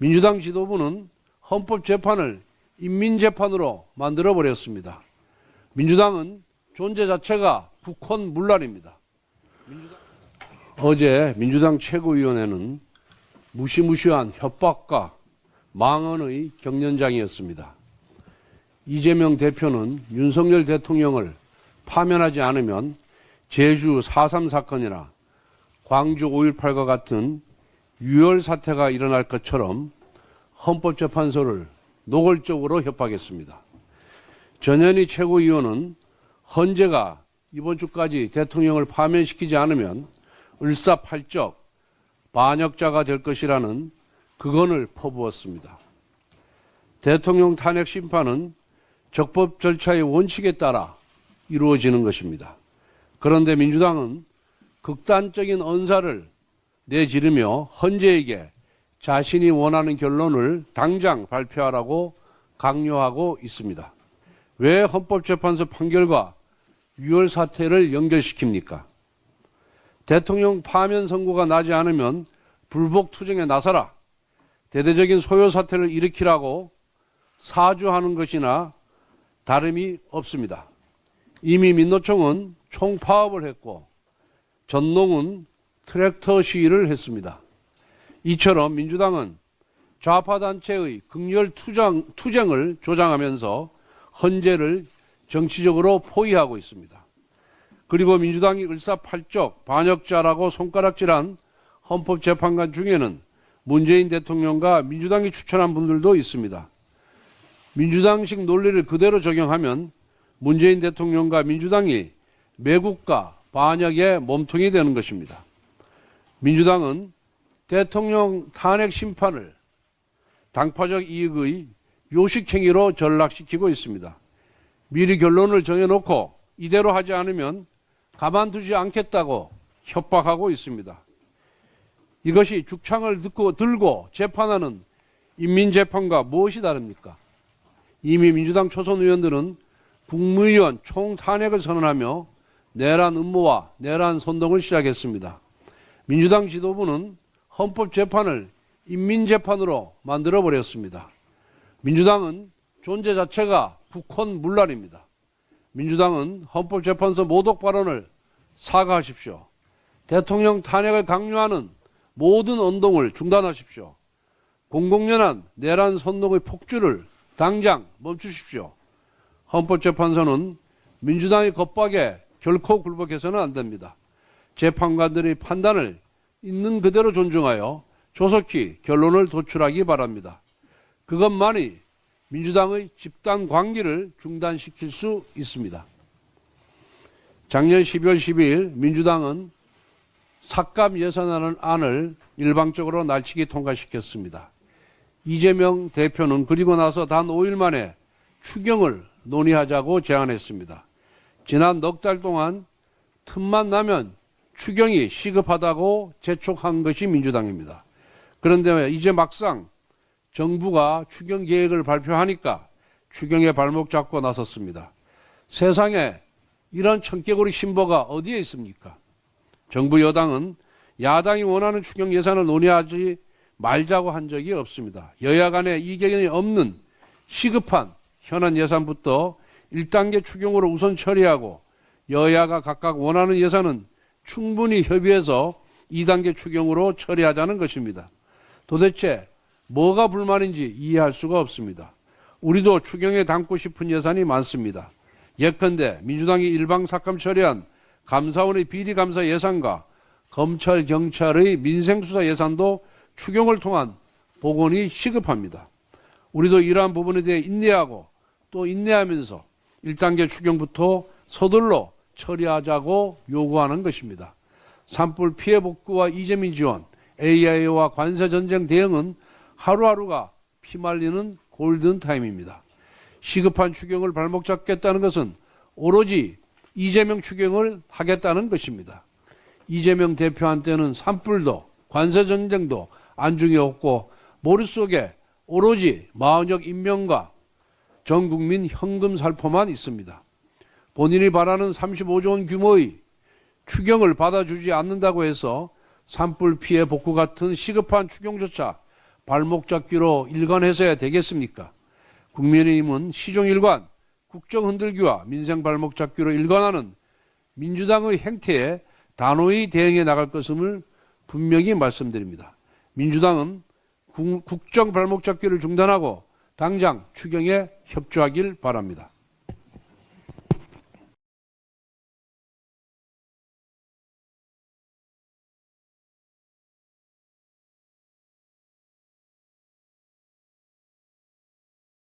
민주당 지도부는 헌법재판을 인민재판으로 만들어 버렸습니다. 민주당은 존재 자체가 국헌 문란입니다. 어제 민주당 최고위원회는 무시무시한 협박과 망언의 경연장이었습니다. 이재명 대표는 윤석열 대통령을 파면하지 않으면 제주 4.3 사건이나 광주 5.18과 같은 유혈 사태가 일어날 것처럼 헌법재판소를 노골적으로 협박했습니다. 전현희 최고위원은 헌재가 이번 주까지 대통령을 파면시키지 않으면 을사팔적 반역자가 될 것이라는 그건을 퍼부었습니다. 대통령 탄핵 심판은 적법 절차의 원칙에 따라 이루어지는 것입니다. 그런데 민주당은 극단적인 언사를 내지르며 헌재에게 자신이 원하는 결론을 당장 발표하라고 강요하고 있습니다. 왜 헌법재판소 판결과 유혈 사태를 연결시킵니까? 대통령 파면 선고가 나지 않으면 불복 투쟁에 나서라. 대대적인 소요 사태를 일으키라고 사주하는 것이나 다름이 없습니다. 이미 민노총은 총파업을 했고 전농은 트랙터 시위를 했습니다. 이처럼 민주당은 좌파 단체의 극렬 투쟁, 투쟁을 조장하면서 헌재를 정치적으로 포위하고 있습니다. 그리고 민주당이 을사팔적 반역자라고 손가락질한 헌법재판관 중에는 문재인 대통령과 민주당이 추천한 분들도 있습니다. 민주당식 논리를 그대로 적용하면 문재인 대통령과 민주당이 매국과 반역의 몸통이 되는 것입니다. 민주당은 대통령 탄핵 심판을 당파적 이익의 요식행위로 전락시키고 있습니다. 미리 결론을 정해놓고 이대로 하지 않으면 가만두지 않겠다고 협박하고 있습니다. 이것이 죽창을 듣고 들고 재판하는 인민재판과 무엇이 다릅니까? 이미 민주당 초선 의원들은 국무위원 총탄핵을 선언하며 내란 음모와 내란 선동을 시작했습니다. 민주당 지도부는 헌법재판을 인민재판으로 만들어 버렸습니다. 민주당은 존재 자체가 국헌 문란입니다. 민주당은 헌법재판소 모독 발언을 사과하십시오. 대통령 탄핵을 강요하는 모든 운동을 중단하십시오. 공공연한 내란 선동의 폭주를 당장 멈추십시오. 헌법재판소는 민주당의 겁박에 결코 굴복해서는 안 됩니다. 재판관들의 판단을 있는 그대로 존중하여 조속히 결론을 도출하기 바랍니다. 그것만이 민주당의 집단 광기를 중단시킬 수 있습니다. 작년 12월 12일 민주당은 삭감 예산안을 안을 일방적으로 날치기 통과시켰습니다. 이재명 대표는 그리고 나서 단 5일 만에 추경을 논의하자고 제안했습니다. 지난 넉 달 동안 틈만 나면 추경이 시급하다고 재촉한 것이 민주당입니다. 그런데 이제 막상 정부가 추경 계획을 발표하니까 추경에 발목 잡고 나섰습니다. 세상에 이런 청개구리 신보가 어디에 있습니까? 정부 여당은 야당이 원하는 추경 예산을 논의하지 말자고 한 적이 없습니다. 여야 간에 이견이 없는 시급한 현안 예산부터 1단계 추경으로 우선 처리하고 여야가 각각 원하는 예산은 충분히 협의해서 2단계 추경으로 처리하자는 것입니다. 도대체 뭐가 불만인지 이해할 수가 없습니다. 우리도 추경에 담고 싶은 예산이 많습니다. 예컨대 민주당이 일방 삭감 처리한 감사원의 비리 감사 예산과 검찰, 경찰의 민생 수사 예산도 추경을 통한 복원이 시급합니다. 우리도 이러한 부분에 대해 인내하고 또 인내하면서 1단계 추경부터 서둘러 처리하자고 요구하는 것입니다. 산불 피해 복구와 이재민 지원, AI와 관세 전쟁 대응은 하루하루가 피말리는 골든타임입니다. 시급한 추경을 발목 잡겠다는 것은 오로지 이재명 추경을 하겠다는 것입니다. 이재명 대표한테는 산불도 관세 전쟁도 안중에 없고 머릿속에 오로지 마흔역 임명과 전 국민 현금 살포만 있습니다. 본인이 바라는 35조 원 규모의 추경을 받아주지 않는다고 해서 산불 피해 복구 같은 시급한 추경조차 발목 잡기로 일관해서야 되겠습니까? 국민의힘은 시종일관 국정 흔들기와 민생 발목 잡기로 일관하는 민주당의 행태에 단호히 대응해 나갈 것임을 분명히 말씀드립니다. 민주당은 국- 국정 발목 잡기를 중단하고 당장 추경에 협조하길 바랍니다.